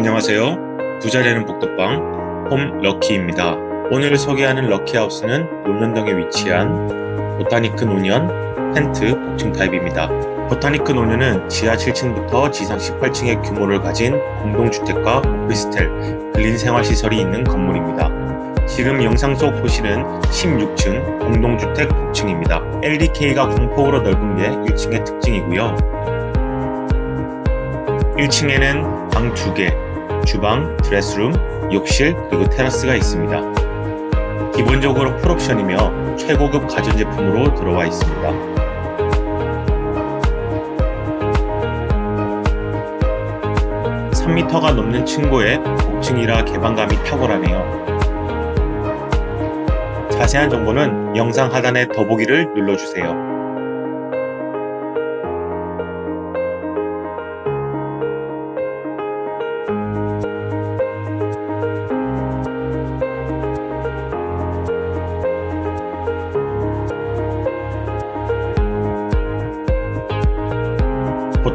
안녕하세요. 부자 되는 복덕방 홈 럭키입니다. 오늘 소개하는 럭키하우스는 논현동에 위치한 보타니크 노년 텐트 복층 타입입니다. 보타니크 노년은 지하 7층부터 지상 18층의 규모를 가진 공동주택과 오피스텔, 근린 생활시설이 있는 건물입니다. 지금 영상 속 호실은 16층 공동주택 복층입니다. LDK가 광폭으로 넓은 게 1층의 특징이고요. 1층에는 방 2개, 주방, 드레스룸, 욕실, 그리고 테라스가 있습니다. 기본적으로 풀옵션이며 최고급 가전제품으로 들어와 있습니다. (3m) 가 넘는 층고에 복층이라 개방감이 탁월하네요. 자세한 정보는 영상 하단의 더보기를 눌러주세요.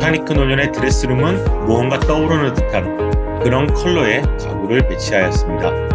보타니크 노년의 드레스룸은 무언가 떠오르는 듯한 그런 컬러의 가구를 배치하였습니다.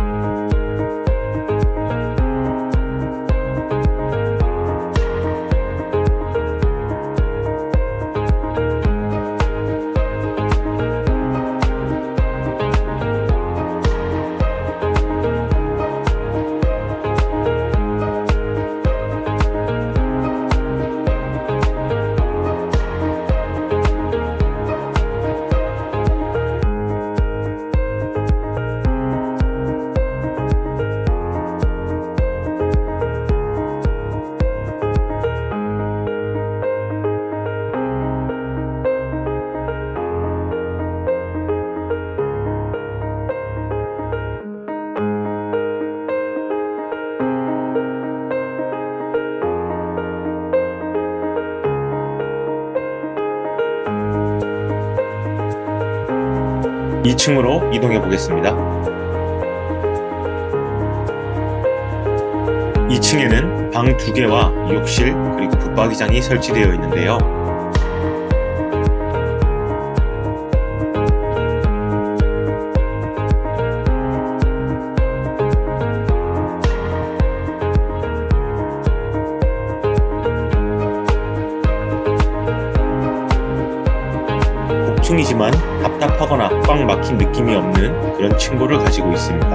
(2 층으로) 이동해 보겠습니다. 2층에는 방 2개와 욕실 그리고 붙박이장이 설치되어 있는데요. 복층이지만 답답하거나 꽉 막힌 느낌이 없는 그런 층고를 가지고 있습니다.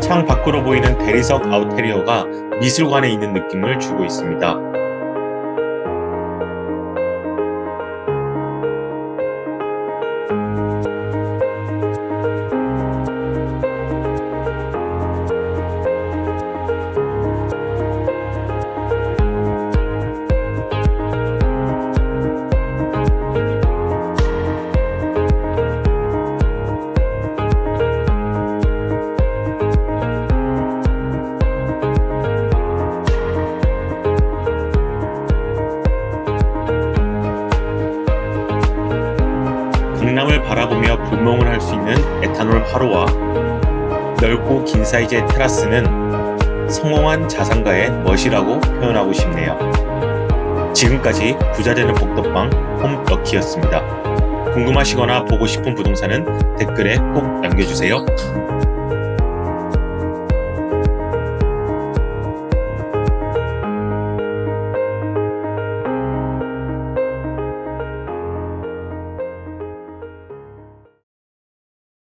창 밖으로 보이는 대리석 아웃테리어가 미술관에 있는 느낌을 주고 있습니다. 바라보며 불멍을 할 수 있는 에탄올 화로와 넓고 긴 사이즈의 테라스는 성공한 자산가의 멋이라고 표현하고 싶네요. 지금까지 부자되는 복덕방 홈럭키였습니다. 궁금하시거나 보고 싶은 부동산은 댓글에 꼭 남겨주세요.